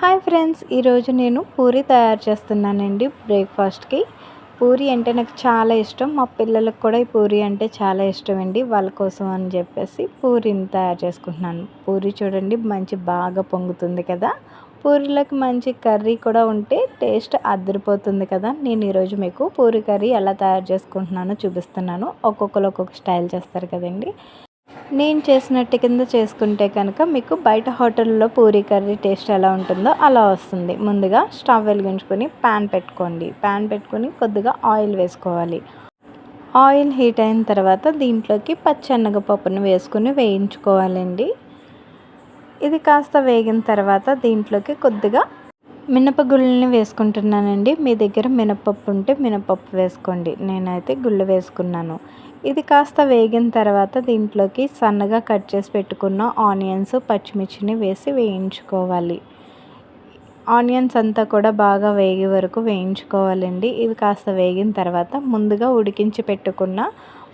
Hi friends ఈరోజు నేను పూరి తయారు చేస్తున్నానండి బ్రేక్ఫాస్ట్కి. పూరి అంటే నాకు చాలా ఇష్టం. మా పిల్లలకు కూడా ఈ పూరి అంటే చాలా ఇష్టం అండి వాళ్ళ కోసం అని చెప్పేసి పూరిని తయారు చేసుకుంటున్నాను. పూరి చూడండి మంచి బాగా పొంగుతుంది కదా. పూరిలోకి మంచి కర్రీ కూడా ఉంటే టేస్ట్ అద్దరిపోతుంది కదా. నేను ఈరోజు మీకు పూరి కర్రీ ఎలా తయారు చేసుకుంటున్నానో చూపిస్తున్నాను. ఒక్కొక్కరు ఒక్కొక్క స్టైల్ చేస్తారు కదండి. నేను చేసినట్టు కింద చేసుకుంటే కనుక మీకు బయట హోటల్లో పూరీ కర్రీ టేస్ట్ ఎలా ఉంటుందో అలా వస్తుంది. ముందుగా స్టవ్ వెలిగించుకొని ప్యాన్ పెట్టుకోండి. ప్యాన్ పెట్టుకొని కొద్దిగా ఆయిల్ వేసుకోవాలి. ఆయిల్ హీట్ అయిన తర్వాత దీంట్లోకి పచ్చెనగపప్పును వేసుకుని వేయించుకోవాలండి. ఇది కాస్త వేగిన తర్వాత దీంట్లోకి కొద్దిగా మినపగుళ్ళని వేసుకుంటున్నానండి. మీ దగ్గర మినపప్పు ఉంటే మినపప్పు వేసుకోండి. నేనైతే గుళ్ళు వేసుకున్నాను. ఇది కాస్త వేగిన తర్వాత దీంట్లోకి సన్నగా కట్ చేసి పెట్టుకున్న ఆనియన్స్ పచ్చిమిర్చిని వేసి వేయించుకోవాలి. ఆనియన్స్ అంతా కూడా బాగా వేగే వరకు వేయించుకోవాలండి. ఇవి కాస్త వేగిన తర్వాత ముందుగా ఉడికించి పెట్టుకున్న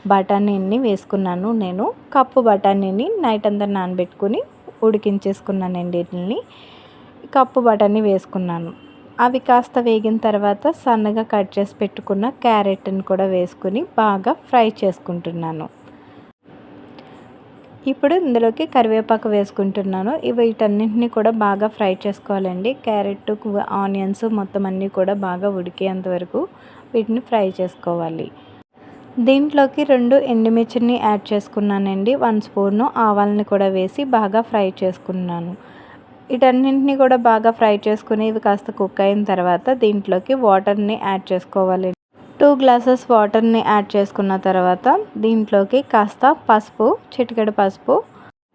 బఠానీని వేసుకున్నాను నేను. కప్పు బఠానీని నైట్ అంతా నానబెట్టుకుని ఉడికించేసుకున్నానండి వీటిని కప్పు బఠానీ వేసుకున్నాను. అవి కాస్త వేగిన తర్వాత సన్నగా కట్ చేసి పెట్టుకున్న క్యారెట్ని కూడా వేసుకుని బాగా ఫ్రై చేసుకుంటున్నాను. ఇప్పుడు ఇందులోకి కరివేపాకు వేసుకుంటున్నాను. ఇవి వీటన్నింటినీ కూడా బాగా ఫ్రై చేసుకోవాలండి. క్యారెట్ ఆనియన్స్ మొత్తం అన్నీ కూడా బాగా ఉడికేంత వరకు వీటిని ఫ్రై చేసుకోవాలి. దీంట్లోకి రెండు ఎండుమిర్చిని యాడ్ చేసుకున్నానండి. వన్ స్పూను ఆవాలని కూడా వేసి బాగా ఫ్రై చేసుకున్నాను. వీటన్నింటినీ కూడా బాగా ఫ్రై చేసుకుని ఇవి కాస్త కుక్ అయిన తర్వాత దీంట్లోకి వాటర్ని యాడ్ చేసుకోవాలి. టూ గ్లాసెస్ వాటర్ని యాడ్ చేసుకున్న తర్వాత దీంట్లోకి కాస్త పసుపు చిటికెడు పసుపు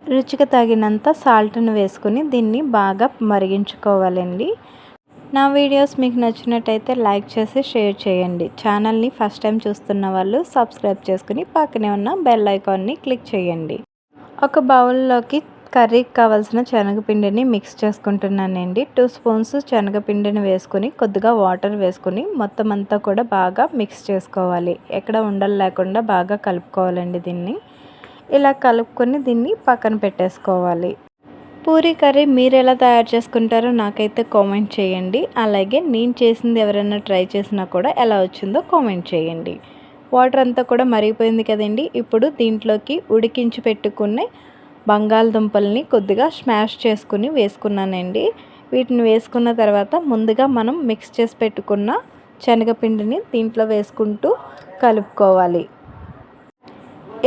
రుచికి తగినంత సాల్ట్ని వేసుకుని దీన్ని బాగా మరిగించుకోవాలండి. నా వీడియోస్ మీకు నచ్చినట్టయితే లైక్ చేసి షేర్ చేయండి. ఛానల్ని ఫస్ట్ టైం చూస్తున్న వాళ్ళు సబ్స్క్రైబ్ చేసుకుని పక్కనే ఉన్న బెల్ ఐకాన్ని క్లిక్ చేయండి. ఒక బౌల్లోకి కర్రీకి కావాల్సిన శనగపిండిని మిక్స్ చేసుకుంటున్నానండి. టూ స్పూన్స్ శనగపిండిని వేసుకొని కొద్దిగా వాటర్ వేసుకొని మొత్తం అంతా కూడా బాగా మిక్స్ చేసుకోవాలి. ఎక్కడ ఉండలు లేకుండా బాగా కలుపుకోవాలండి దీన్ని. ఇలా కలుపుకొని దీన్ని పక్కన పెట్టేసుకోవాలి. పూరీ కర్రీ మీరు ఎలా తయారు చేసుకుంటారో నాకైతే కామెంట్ చేయండి. అలాగే నేను చేసింది ఎవరైనా ట్రై చేసినా కూడా ఎలా వచ్చిందో కామెంట్ చేయండి. వాటర్ అంతా కూడా మరిగిపోయింది కదండి. ఇప్పుడు దీంట్లోకి ఉడికించి పెట్టుకునే బంగాళదుంపల్ని కొద్దిగా స్మాష్ చేసుకుని వేసుకున్నానండి. వీటిని వేసుకున్న తర్వాత ముందుగా మనం మిక్స్ చేసి పెట్టుకున్న శనగపిండిని దీంట్లో వేసుకుంటూ కలుపుకోవాలి.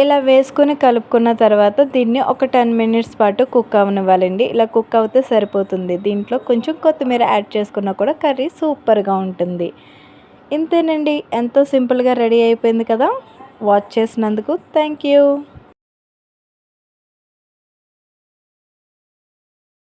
ఇలా వేసుకుని కలుపుకున్న తర్వాత దీన్ని ఒక టెన్ మినిట్స్ పాటు కుక్ అవనివ్వాలండి. ఇలా కుక్ అవుతే సరిపోతుంది. దీంట్లో కొంచెం కొత్తిమీర యాడ్ చేసుకున్నా కూడా కర్రీ సూపర్గా ఉంటుంది. ఇంతేనండి. ఎంతో సింపుల్గా రెడీ అయిపోయింది కదా? వాచ్ చేసినందుకు థ్యాంక్ యూ.